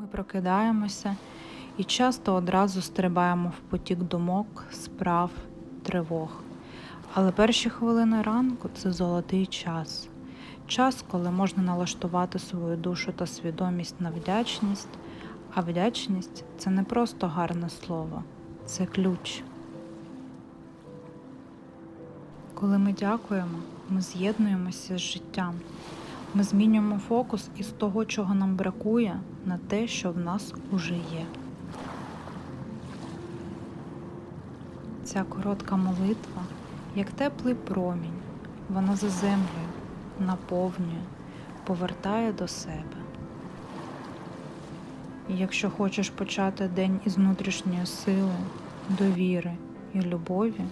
Ми прокидаємося і часто одразу стрибаємо в потік думок, справ, тривог. Але перші хвилини ранку це золотий час. Час, коли можна налаштувати свою душу та свідомість на вдячність, а вдячність це не просто гарне слово, це ключ. Коли ми дякуємо, ми з'єднуємося з життям. Ми змінюємо фокус із того, чого нам бракує, на те, що в нас уже є. Ця коротка молитва, як теплий промінь, вона заземлює, наповнює, повертає до себе. І якщо хочеш почати день із внутрішньої сили, довіри і любові,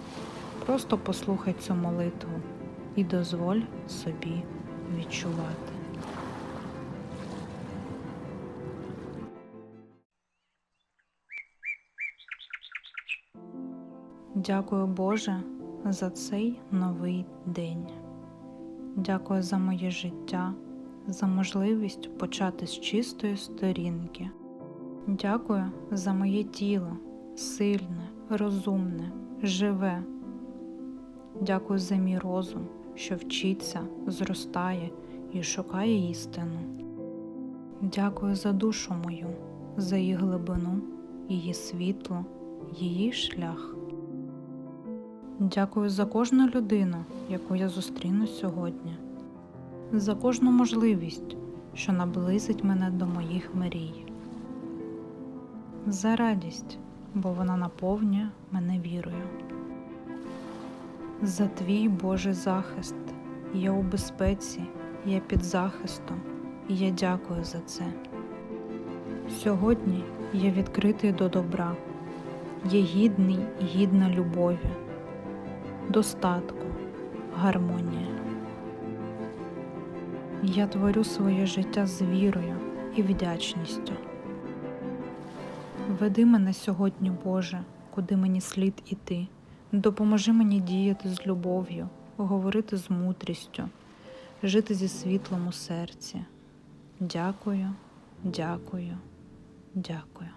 просто послухай цю молитву і дозволь собі відчувати. Дякую Боже за цей новий день. Дякую за моє життя, за можливість почати з чистої сторінки. Дякую за моє тіло, сильне, розумне, живе. Дякую за мій розум, що вчиться, зростає і шукає істину. Дякую за душу мою, за її глибину, її світло, її шлях. Дякую за кожну людину, яку я зустріну сьогодні, за кожну можливість, що наблизить мене до моїх мрій, за радість, бо вона наповнює мене вірою. За твій Божий захист. Я у безпеці, я під захистом, і я дякую за це. Сьогодні я відкритий до добра, я гідний і гідна любові, достатку, гармонії. Я творю своє життя з вірою і вдячністю. Веди мене сьогодні, Боже, куди мені слід іти. Допоможи мені діяти з любов'ю, говорити з мудрістю, жити зі світлом у серці. Дякую, дякую, дякую.